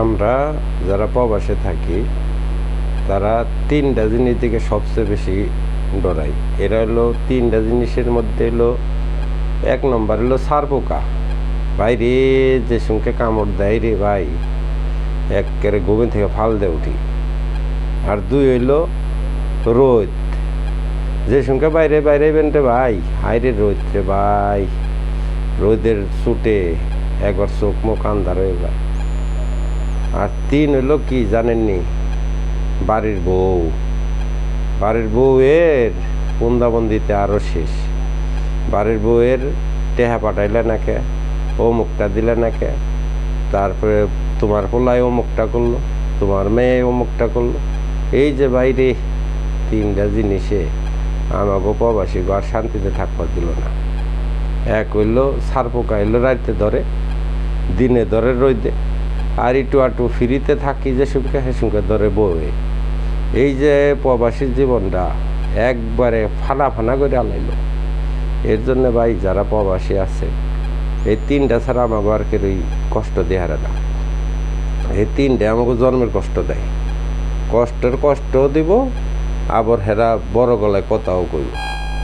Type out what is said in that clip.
আমরা যারা প্রবাসে থাকি, তারা তিনটা জিনিস দিকে সবচেয়ে বেশি ডরাই। এরা হলো তিনটা জিনিসের মধ্যে হলো, এক নম্বর হলো সার পোকা। বাইরে যে সঙ্গে কামড় দেয় রে ভাই, একেবারে গোবিন থেকে ফাল দিয়ে উঠি। আর দুই হইল রোদ। যে সঙ্গে বাইরে বাইরে বেনতে ভাই হাইরে রোদ রে ভাই, রোদের ছুটে একবার চোখ মুখ আন্ধার হয়ে যায়। আর তিন হলো কি জানেননি? বাড়ির বউ। বাড়ির বউয়ের বন্দাবন্দিতে আরও শেষ। বাড়ির বউয়ের টেহা পাঠাইলে নাকে ও মুখটা দিলে নাকে তারপরে তোমার পোলায় ও মুখটা করল, তোমার মেয়ে ও মুখটা করল। এই যে বাইরে তিনটা জিনিসে আমাকে প্রবাসী ঘর শান্তিতে থাকবার দিল না। এক হইল সার পোকা এলো রাইতে ধরে, দিনে ধরে রইদে আর একটু আটু ফ্রিতে থাকি যে সুখে সে সুখে ধরে বউয়ে এই যে প্রবাসী জীবনটা একবারে ফানা ফানা করে আলাইলো। এর জন্য ভাই যারা প্রবাসী আছে, এই তিনটা ছাড়া আমাকে আর কেউই কষ্ট দেহারে না। এই তিনটে আমাকে জন্মের কষ্ট দেয়। কষ্টের কষ্টও দিব, আবার হেরা বড় গলায় কথাও কইব।